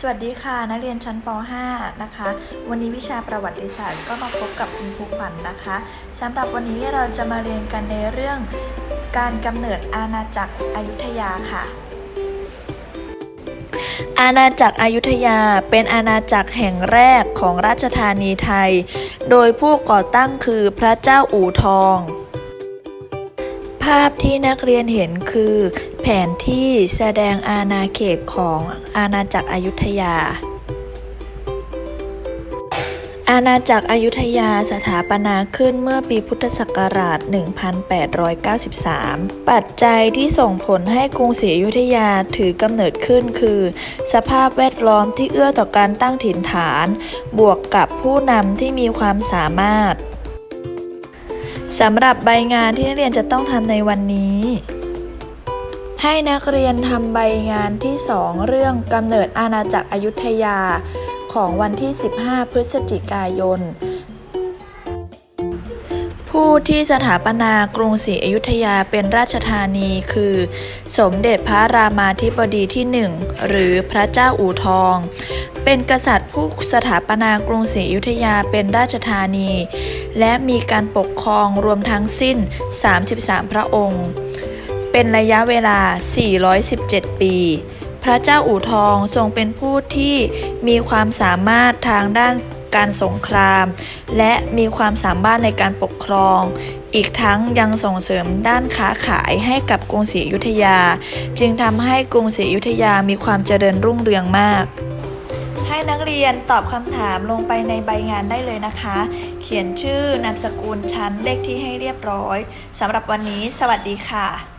สวัสดีค่ะ นักเรียนชั้นป .5 นะคะ วันนี้วิชาประวัติศาสตร์ก็มาพบกับคุณครูขวัญนนะคะสำหรับวันนี้เราจะมาเรียนกันในเรื่องการกำเนิดอาณาจักรอยุธยาค่ะ อาณาจักรอยุธยาเป็นอาณาจักรแห่งแรกของราชธานีไทย โดยผู้ก่อตั้งคือพระเจ้าอู่ทอง ภาพที่นักเรียนเห็นคือ แผนที่แสดงอาณาเขตของอาณาจักรอยุธยา อาณาจักรอยุธยาสถาปนาขึ้นเมื่อปีพุทธศักราช 1893 ปัจจัยที่ส่งผลให้กรุงศรีอยุธยาถือกำเนิดขึ้นคือ สภาพแวดล้อมที่เอื้อต่อการตั้งถิ่นฐาน บวกกับผู้นำที่มีความสามารถ สำหรับใบงานที่นักเรียนจะต้องทำในวันนี้ ให้นักเรียนทำใบงานที่ 2 เรื่องกำเนิดอาณาจักรอยุธยา ของวันที่ 15 พฤศจิกายน ผู้ที่สถาปนากรุงศรีอยุธยาเป็นราชธานีคือ สมเด็จพระรามาธิบดีที่หนึ่งหรือพระเจ้าอู่ทอง เป็นกษัตริย์ผู้สถาปนากรุงศรีอยุธยาเป็นราชธานี และมีการปกครองรวมทั้งสิ้น 33 พระองค์ เป็นระยะเวลา 417 ปี พระเจ้าอู่ทองทรงเป็นผู้ที่มีความสามารถทางด้านการสงคราม และมีความสามารถในการปกครอง อีกทั้งยังส่งเสริมด้านค้าขายให้กับกรุงศรีอยุธยา จึงทำให้กรุงศรีอยุธยามีความเจริญรุ่งเรืองมาก ให้นักเรียนตอบคำถามลงไปในใบงานได้เลยนะคะ เขียนชื่อนามสกุลชั้นเลขที่ให้เรียบร้อยสำหรับวันนี้ สวัสดีค่ะ